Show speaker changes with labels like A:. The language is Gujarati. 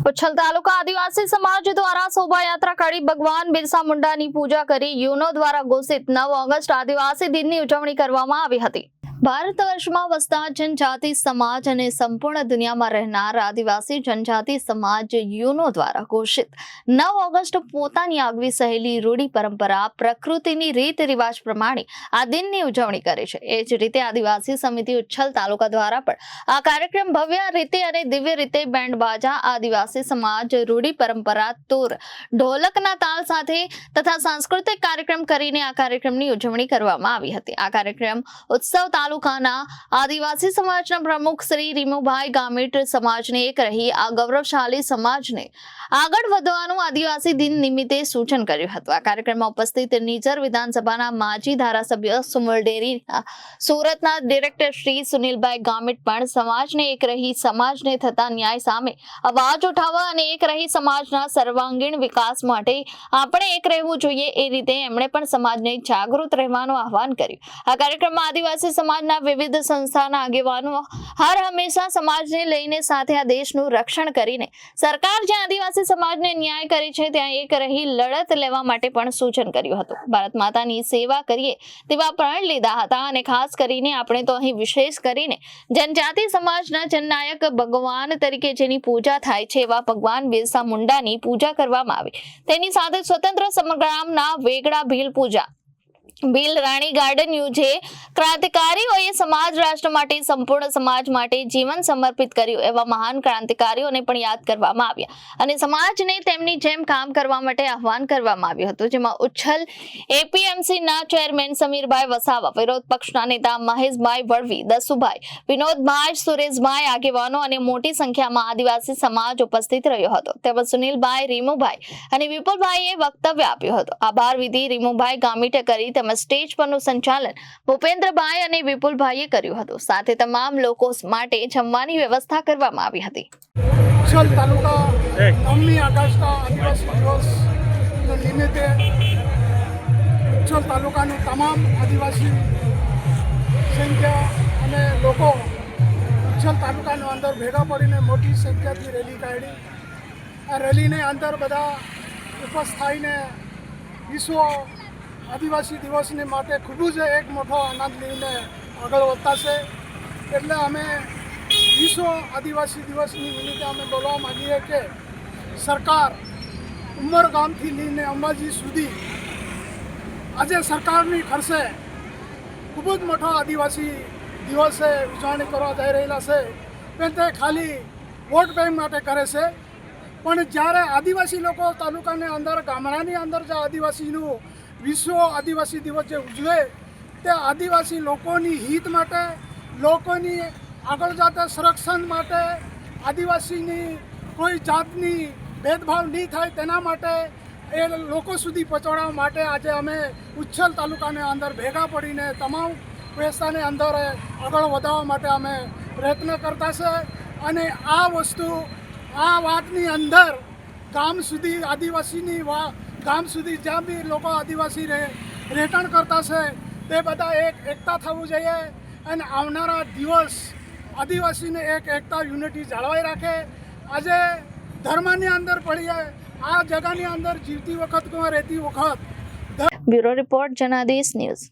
A: ઉચ્છલ તાલુકા આદિવાસી સમાજ દ્વારા શોભાયાત્રા કાઢી ભગવાન બિરસા મુંડાની પૂજા કરી યુનો દ્વારા ઘોષિત નવ ઓગસ્ટ આદિવાસી દિનની ઉજવણી કરવામાં આવી હતી. ભારત વર્ષમાં વસતા જનજાતિ સમાજ અને સંપૂર્ણ દુનિયામાં રહેનાર આદિવાસી જનજાતિ સમાજ યુનો દ્વારા ઘોષિત. નવ ઓગસ્ટ પોતાની આગવી સહેલી રૂઢી પરંપરા, પ્રકૃતિની રીત રિવાજ પ્રમાણે આ દિનની ઉજવણી કરે છે. એ જ રીતે આદિવાસી સમિતિ ઉચ્છલ તાલુકા દ્વારા પણ આ કાર્યક્રમ ભવ્ય રીતે અને દિવ્ય રીતે બેન્ડ બાજા આદિવાસી સમાજ રૂઢી પરંપરા, તોર, ઢોલકના તાલ સાથે તથા સાંસ્કૃતિક કાર્યક્રમ કરીને આ કાર્યક્રમની ઉજવણી કરવામાં આવી હતી. આ કાર્યક્રમ ઉત્સવ તાલુકાના આદિવાસી સમાજના પ્રમુખ શ્રી રીમુભાઈ ગામિત સમાજને એક રહી આ ગૌરવશાળી સમાજને આગળ વધવાનું આદિવાસી દિન નિમિત્તે સૂચન કર્યું હતું. આ કાર્યક્રમમાં ઉપસ્થિત નિજર વિધાનસભાના માજી ધારાસભ્ય સુમલ ડેરીના સુરતના ડિરેક્ટર શ્રી સુનિલભાઈ ગામિત પણ સમાજને એક રહી સમાજને થતા ન્યાય સામે અવાજ ઉઠાવવા અને એક રહી સમાજના સર્વાંગીણ વિકાસ માટે આપણે એક રહેવું જોઈએ એ રીતે એમણે પણ સમાજને જાગૃત રહેવાનું આહવાન કર્યું. આ કાર્યક્રમમાં આદિવાસી સમાજના વિવિધ સંસ્થાના આગેવાનો હર હંમેશા સમાજને લઈને સાથે આ દેશનું રક્ષણ કરીને સરકાર જ્યાં આદિવાસી સમાજને ન્યાય કરે છે, ત્યાં એક રહી લડત લેવા માટે પણ સૂચન કર્યું હતું. ભારત માતાની સેવા કરીએ તેવા પ્રણ લીધા હતા અને ખાસ કરીને આપણે તો અહીં વિશેષ કરીને જનજાતિ સમાજના જનનાયક ભગવાન તરીકે જેની પૂજા થાય છે, એવા ભગવાન બિરસા મુંડાની પૂજા કરવામાં આવી. તેની સાથે સ્વતંત્ર સંગ્રામના વેગડા ભીલ પૂજા બિલ રાણી ગાર્ડન યુજે ક્રાંતિકારીઓએ સમાજ રાષ્ટ્ર માટે, સંપૂર્ણ સમાજ માટે જીવન સમર્પિત કર્યું એવા મહાન ક્રાંતિકારીઓને પણ યાદ કરવામાં આવ્યા. અને સમાજને તેમની જેમ કામ કરવા માટે આહવાન કરવામાં આવ્યું હતું, જેમાં ઉચ્છલ એપીએમસી ના ચેરમેન સમીરભાઈ વસાવા, વિરોધ પક્ષના નેતા મહેશભાઈ વળવી, દસુભાઈ, વિનોદભાઈ, સુરેશભાઈ આગેવાનો અને મોટી સંખ્યામાં આદિવાસી સમાજ ઉપસ્થિત રહ્યો હતો. તેમજ સુનિલભાઈ, રીમુભાઈ અને વિપુલભાઈએ વક્તવ્ય આપ્યું હતું. આભાર વિધિ રીમુભાઈ ગામીટે કરી તેમજ સ્ટેજ પરનું સંચાલન ભૂપેન્દ્રભાઈ અને વિપુલભાઈએ કર્યું હતું. સાથે તમામ લોકો માટે જમવાની વ્યવસ્થા કરવામાં આવી હતી.
B: ઉચ્છલ તાલુકા નવમી આગસ્ટના આદિવાસી દિવસ નિમિત્તે ઉચ્છલ તાલુકાનું તમામ આદિવાસી સંખ્યા અને લોકો ઉચ્છલ તાલુકાની અંદર ભેગા પડીને મોટી સંખ્યાથી રેલી કાઢી. આ રેલીને અંદર બધા ઉપસ્થાઈને થઈને વિશ્વ આદિવાસી દિવસને માટે ખૂબ જ એક મોટો આનંદ લઈને આગળ વધતા છે. એટલે અમે વિશ્વ આદિવાસી દિવસની નિમિત્તે અમે બોલવા માગીએ કે સરકાર ઉમરગામથી લઈને અંબાજી સુધી આજે સરકારની ખર્ચે ખૂબ જ મોટો આદિવાસી દિવસે ઉજવણી કરવા જઈ રહેલા છે. પણ તે ખાલી વોટ બેંક માટે કરે છે. પણ જ્યારે આદિવાસી લોકો તાલુકાની અંદર, ગામડાની અંદર જે આદિવાસીનું વિશ્વ આદિવાસી દિવસ જે ઉજવે, તે આદિવાસી લોકોની હિત માટે, લોકોની આગળ જતા સંરક્ષણ માટે, આદિવાસીની કોઈ જાતની ભેદભાવ નહીં થાય તેના માટે, એ લોકો સુધી પહોંચાડવા માટે આજે અમે ઉચ્છલ તાલુકાને અંદર ભેગા પડીને તમામ વ્યવસ્થાને અંદર આગળ વધારવા માટે અમે પ્રયત્ન કરતા છે. અને આ વસ્તુ, આ વાતની અંદર ગામ સુધી આદિવાસીની વા ગામ સુધી જ્યાં બી લોકો આદિવાસી રહે, રહેઠાણ કરતા છે, તે બધા એક એકતા થવું જોઈએ અને આવનારા દિવસ આદિવાસીને એક એકતા યુનિટી જાળવાઈ રાખે. આજે ધર્મની અંદર પડીએ, આ જગાની અંદર જીવતી વખત રહેતી વખત.
A: Bureau report Janadesh news.